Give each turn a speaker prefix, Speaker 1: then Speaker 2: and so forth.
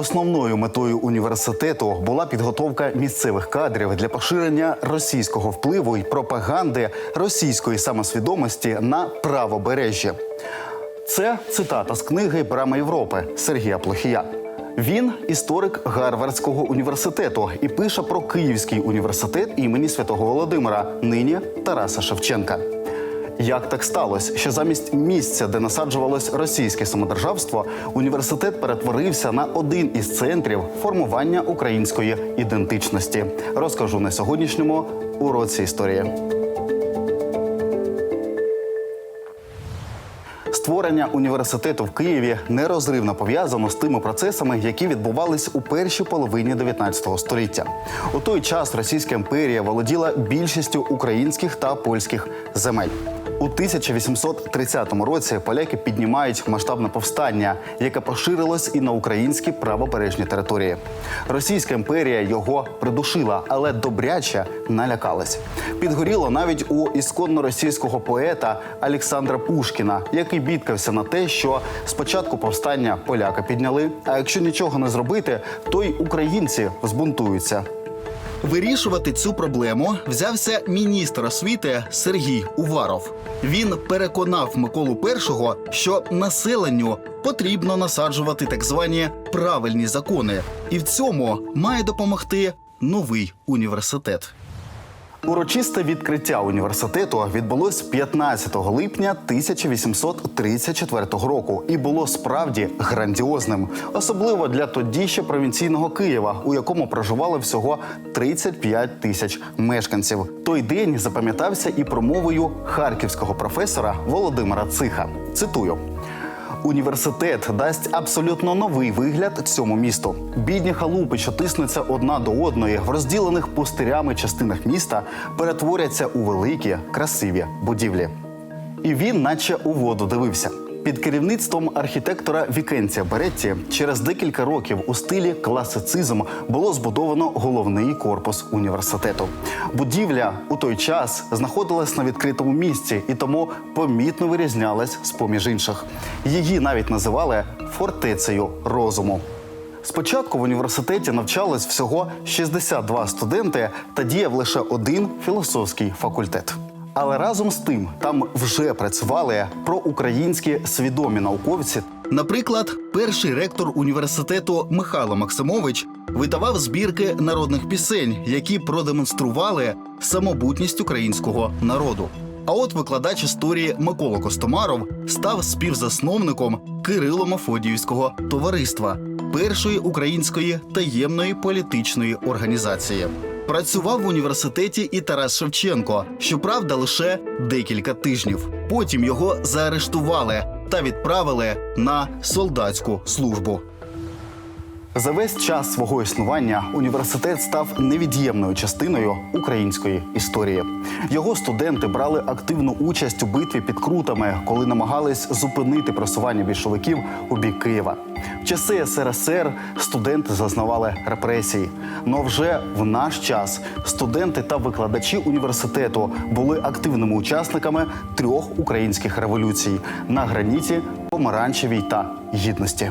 Speaker 1: Основною метою університету була підготовка місцевих кадрів для поширення російського впливу і пропаганди російської самосвідомості на правобережжі. Це цитата з книги Брама Європи Сергія Плохія. Він історик Гарвардського університету і пише про Київський університет імені Святого Володимира, нині Тараса Шевченка. Як так сталося, що замість місця, де насаджувалось російське самодержавство, університет перетворився на один із центрів формування української ідентичності? Розкажу на сьогоднішньому уроці історії. Створення університету в Києві нерозривно пов'язано з тими процесами, які відбувались у першій половині 19 століття. У той час Російська імперія володіла більшістю українських та польських земель. У 1830 році поляки піднімають масштабне повстання, яке поширилось і на українські правобережні території. Російська імперія його придушила, але добряче налякалась. Підгоріло навіть у ісконно російського поета Олександра Пушкіна, який бідкався на те, що спочатку повстання поляки підняли. А якщо нічого не зробити, то й українці збунтуються. Вирішувати цю проблему взявся міністр освіти Сергій Уваров. Він переконав Миколу І, що населенню потрібно насаджувати так звані правильні закони, і в цьому має допомогти новий університет. Урочисте відкриття університету відбулось 15 липня 1834 року і було справді грандіозним, особливо для тоді ще провінційного Києва, у якому проживало всього 35 тисяч мешканців. Той день запам'ятався і промовою харківського професора Володимира Циха. Цитую. Університет дасть абсолютно новий вигляд цьому місту. Бідні халупи, що тиснуться одна до одної в розділених пустирями частинах міста, перетворяться у великі красиві будівлі. І він, наче у воду, дивився. Під керівництвом архітектора Вікенція Беретті через декілька років у стилі класицизм було збудовано головний корпус університету. Будівля у той час знаходилась на відкритому місці і тому помітно вирізнялась з поміж інших. Її навіть називали фортецею розуму. Спочатку в університеті навчалось всього 62 студенти та діяв лише один філософський факультет. Але разом з тим там вже працювали проукраїнські свідомі науковці. Наприклад, перший ректор університету Михайло Максимович видавав збірки народних пісень, які продемонстрували самобутність українського народу. А от викладач історії Микола Костомаров став співзасновником Кирило-Мефодіївського товариства, першої української таємної політичної організації. Працював в університеті і Тарас Шевченко, щоправда, лише декілька тижнів. Потім його заарештували та відправили на солдатську службу. За весь час свого існування університет став невід'ємною частиною української історії. Його студенти брали активну участь у битві під крутами, коли намагались зупинити просування більшовиків у бік Києва. В часи СРСР студенти зазнавали репресій. Но вже в наш час студенти та викладачі університету були активними учасниками трьох українських революцій на граніті, помаранчевій та гідності.